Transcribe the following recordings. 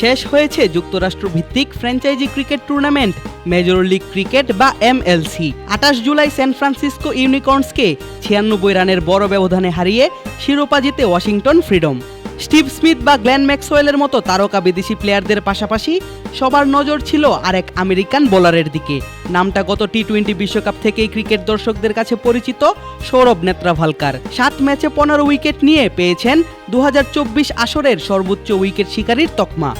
শেষ হয়েছে যুক্তরাষ্ট্র ভিত্তিক franchise cricket tournament, major league cricket বা এমএলসি আঠাশ জুলাই স্যান ফ্রান্সিসকো ইউনিকর্নসকে ছিয়ানব্বই রানের বড় ব্যবধানে হারিয়ে শিরোপা জিতে ওয়াশিংটন ফ্রিডম। স্টিভ স্মিথ বা গ্ল্যান ম্যাক্সওয়েলের মতো তারকা বিদেশি প্লেয়ারদের পাশাপাশি সবার নজর ছিল আরেক আমেরিকান বোলারের দিকে। নামটা গত টি টোয়েন্টি বিশ্বকাপ থেকেই ক্রিকেট দর্শকদের কাছে পরিচিত সৌরভ নেত্রাভালকার। সাত ম্যাচে পনেরো উইকেট নিয়ে পেয়েছেন দু হাজার চব্বিশ আসরের সর্বোচ্চ উইকেট শিকারীর তকমা।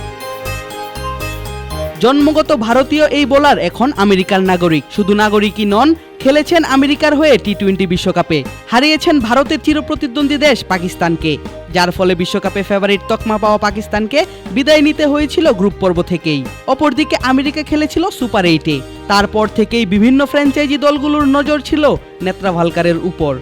জন্মগত ভারতীয় এই বোলার এখন আমেরিকার নাগরিক। শুধু নাগরিকই নন, খেলেছেন আমেরিকার হয়ে টি টোয়েন্টি বিশ্বকাপে। হারিয়েছেন ভারতের চিরপ্রতিদ্বন্দ্বী দেশ পাকিস্তানকে, যার ফলে বিশ্বকাপে ফেভারিট তকমা পাওয়া পাকিস্তানকে বিদায় নিতে হয়েছিল গ্রুপ পর্ব থেকেই। অপরদিকে আমেরিকা খেলেছিল সুপার এইটে তারপর থেকেই বিভিন্ন ফ্র্যাঞ্চাইজি দলগুলোর নজর ছিল নেত্রাভালকারের উপর।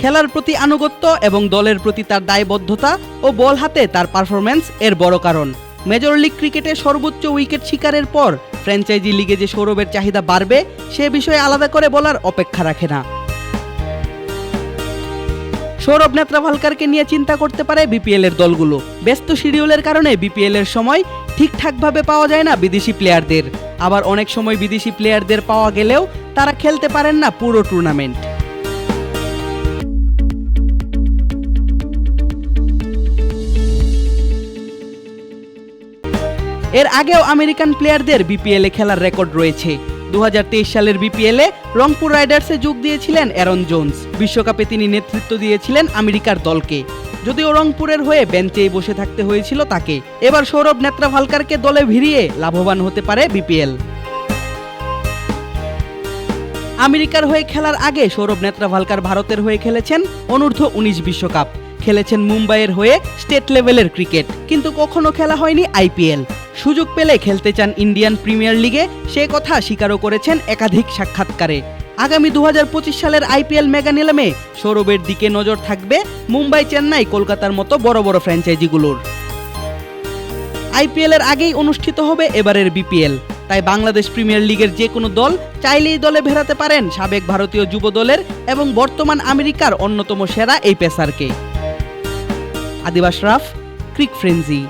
খেলার প্রতি আনুগত্য এবং দলের প্রতি তার দায়বদ্ধতা ও বল হাতে তার পারফরম্যান্স এর বড় কারণ। মেজর লিগ ক্রিকেটে সর্বোচ্চ উইকেট শিকারের পর ফ্র্যাঞ্চাইজি লিগে যে সৌরভের চাহিদা বাড়বে, সে বিষয়ে আলাদা করে বলার অপেক্ষা রাখে না। সৌরভ নেত্রাভালকারকে নিয়ে চিন্তা করতে পারে বিপিএল এর দলগুলো। ব্যস্ত শিডিউলের কারণে বিপিএল এর সময় ঠিকঠাকভাবে পাওয়া যায় না বিদেশি প্লেয়ারদের। আবার অনেক সময় বিদেশি প্লেয়ারদের পাওয়া গেলেও তারা খেলতে পারেন না পুরো টুর্নামেন্ট। এর আগেও আমেরিকান প্লেয়ারদের বিপিএলে খেলার রেকর্ড রয়েছে। দু হাজার তেইশ সালের বিপিএলে রংপুর রাইডার্সে যোগ দিয়েছিলেন অ্যারন জোন্স। বিশ্বকাপে তিনি নেতৃত্ব দিয়েছিলেন আমেরিকার দলকে। যদিও রংপুরের হয়ে বেঞ্চেই বসে থাকতে হয়েছিল তাকে। এবার সৌরভ নেত্রাভালকারকে দলে ভিড়িয়ে লাভবান হতে পারে বিপিএল। আমেরিকার হয়ে খেলার আগে সৌরভ নেত্রাভালকার ভারতের হয়ে খেলেছেন অনূর্ধ্ব উনিশ বিশ্বকাপ। খেলেছেন মুম্বাইয়ের হয়ে স্টেট লেভেলের ক্রিকেট। কিন্তু কখনো খেলা হয়নি আইপিএল। সুযোগ পেলে খেলতে চান ইন্ডিয়ান প্রিমিয়ার লিগে, সে কথা স্বীকারও করেছেন একাধিক সাক্ষাৎকারে। আগামী দু হাজার পঁচিশ সালের আইপিএল মেগা নিলামে সৌরভের দিকে নজর থাকবে মুম্বাই, চেন্নাই, কলকাতার মতো বড় বড় ফ্র্যাঞ্চাইজিগুলোর। আইপিএল এর আগেই অনুষ্ঠিত হবে এবারের বিপিএল। তাই বাংলাদেশ প্রিমিয়ার লিগের যে কোনো দল চাইলেই দলে ভেড়াতে পারেন সাবেক ভারতীয় যুব দলের এবং বর্তমান আমেরিকার অন্যতম সেরা এই পেসারকে। আদিবাস রাফ, ক্রিক ফ্রেন্সি।